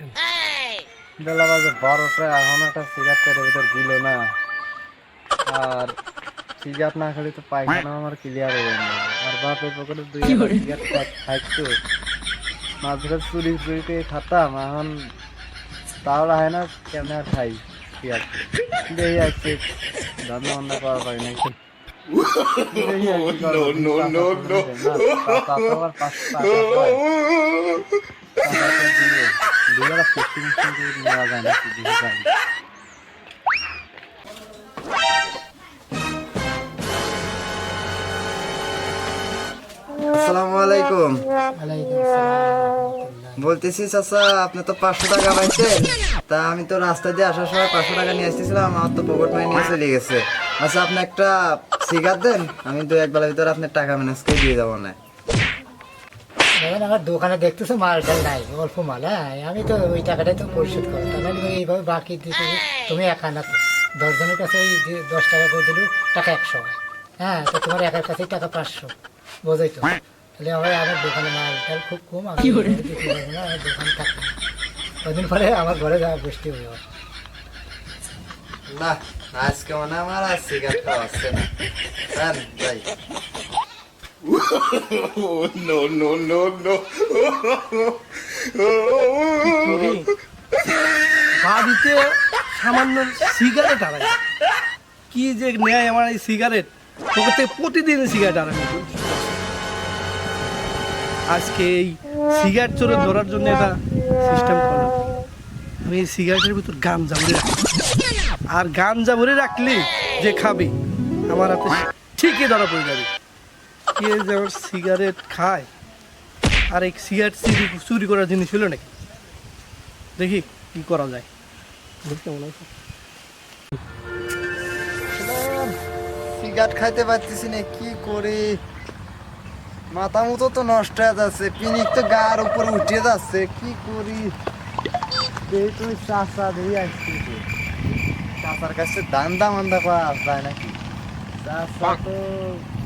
action. বেলা বাজে বারোটা এখন একটা সিগারেট পেটের ভিতর দিল না। আর সিগারেট না খেলে তো পায়খানা আমার ক্লিয়ার হবে না আর বাপের পকেটে দুই সিগারেট খাইতো মাঝে চুরি চুরি করে খাতাম এখন তাহলে হয় না কেমন আর খাই? সিগারেট দেখি আসছে ধান্দা বান্দা করা পারি না করা no. না, চাচা আবার পাঁচশো টাকা পায়। টাকাটা দিয়ে করে নেওয়া যায় আসসালামু। আলাইকুম বলতেছি চাচা আপনি তো পাঁচশো টাকা পাইছেন। তা আমি তো রাস্তা দিয়ে আসার সময় পাঁচশো টাকা নিয়ে আসতেছিলাম আমার তো পকেট মানি নিয়ে চলে গেছে। আচ্ছা আপনি একটা সিগার দেন আমি তো এক বেলার ভিতরে আপনার টাকা ম্যানেজ করে দিয়ে যাব না। দেখেন আমার দোকানে দেখতেছো মাল টাল নাই অল্প মাল হ্যাঁ আমি তো ওই টাকাটাই তো পরিশোধ করো। তাহলে তুমি এইভাবে বাকি দিতে তুমি একা না দশজনের কাছে ওই দশ টাকা করে দিলেও টাকা একশো হ্যাঁ তো তোমার একার কাছেই টাকা পাঁচশো বোঝাই তো। তাহলে আমার আমার দোকানে মাল টাল খুব কম আমি দিতে পারব না আমার দোকানে থাকবে কদিন পরে আমার ঘরে যাওয়া বৃষ্টি হয়ে যাবে। না আজকে মনে হয় আমার আর সিগারেট খাওয়া হচ্ছে না। যাই Oh, no, no, no, no. বাড়িতে সামান্য সিগারেট আড়াই কি যে নেয় আমার এই সিগারেট তোকে থেকে প্রতিদিন সিগারেট আড়াই আজকে এই সিগারেট চোরে ধরার জন্য একটা সিস্টেম করলাম আমি এই সিগারেটের ভিতর ভরে রাখি আর গাঞ্জা ভরে রাখলে যে খাবে আমার হাতে ঠিকই ধরা পড়ে যাবে কে যে সিগারেট খায়। আর এই সিগারেট চুরি চুরি করার জিনিস ছিল নাকি? দেখি কি করা যায়। বুঝতে মনে হচ্ছে? সিগারেট খাইতে পারতেছি না, কি করি? মাথা মতো তো নষ্ট হয়ে যাচ্ছে, পিনিক তো গার উপরে উঠে যাচ্ছে, কি করি? দেখি তুমি চাষা দিয়ে আসছি। চাষার কাছে দান্দা মান্দা করা যায় নাকি? চাষা তো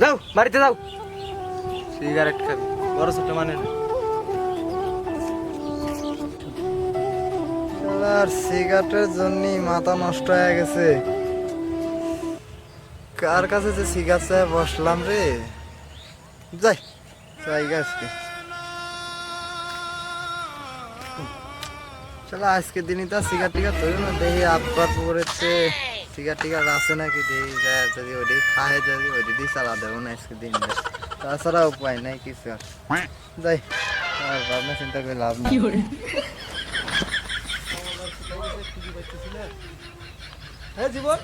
যাও বাড়িতে যাও। সিগারেট খাবি বড় ছোট মানুষ না। আর সিগারেটের জন্যই মাথা নষ্ট হয়ে গেছে। কার কাছে যে সিগারেট চায় বসলাম রে? যাই যাই আজকে। চলো আজকে দিনই তো সিগারেট টিগার ধরি না দেখি আব্বার পুকুরেছে সিগারেট টিগার আছে নাকি? দেখি যায় যদি ওটি খায় যদি ওটি দিয়ে চালা দেবো না আজকে দিন। তাছাড়া উপায় নাই কিছু। আর যাই আর ভাবনা চিন্তা করে লাভ নেই। হ্যাঁ জীবন?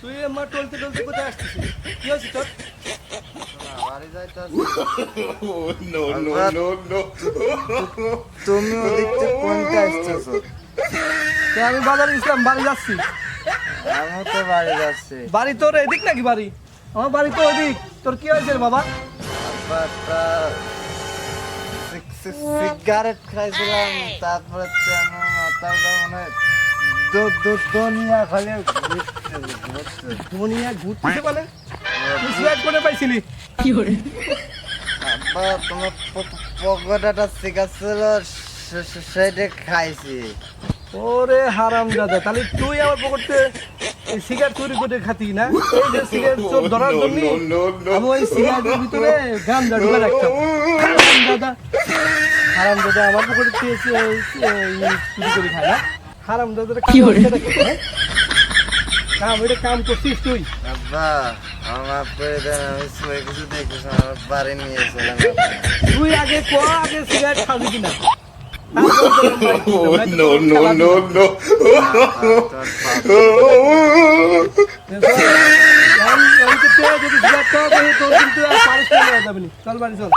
তুই আমার টলতে টলতে কোথায় আসছিস? কি হয়েছে তোর? Oh, no, no, no, no. তুমি ওদিক থেকে কোনটা আসতেছো? আমি বাজারে ইসলাম বাড়ি যাচ্ছি। আমি তো বাড়ি যাচ্ছি। বাড়ি তোর এদিক নাকি বাড়ি? আমার বাড়ি তো ওদিক। তোর কি হয়েছে বাবা? সিগারেট খাইছিলাম তারপরে মনে দুনিয়া খালি। দুনিয়া ঘুরতেছে করে পাইছিলি? আব্বা, তোমার প- পকেটে একটা সিগারেট ছিল সে- সে- সেটা খাইছি। ওরে হারাম দাদা তাহলে তুই আমার পকেটে এই সিগারেট চুরি করে খাতি না? এই যে সিগারেট চোর ধরার জন্য. আমি ওই সিগারেটের ভিতরে গাঞ্জা ঢুকে রাখতাম হারাম দাদা হারাম দাদা আমার পকেটে তুই এসে এই এই চুরি করে খায় না? হারাম দাদা কি হচ্ছে কাম এটা কাম করছিস তুই? আব্বা আমার করে দেন আমি সবাই কিছু দেখেছি আমার বাড়ি নিয়ে চলাম তুই আগে ক আগে সিগারেট খাবি কিনা? No, no, no, no. চল বাড়ি চল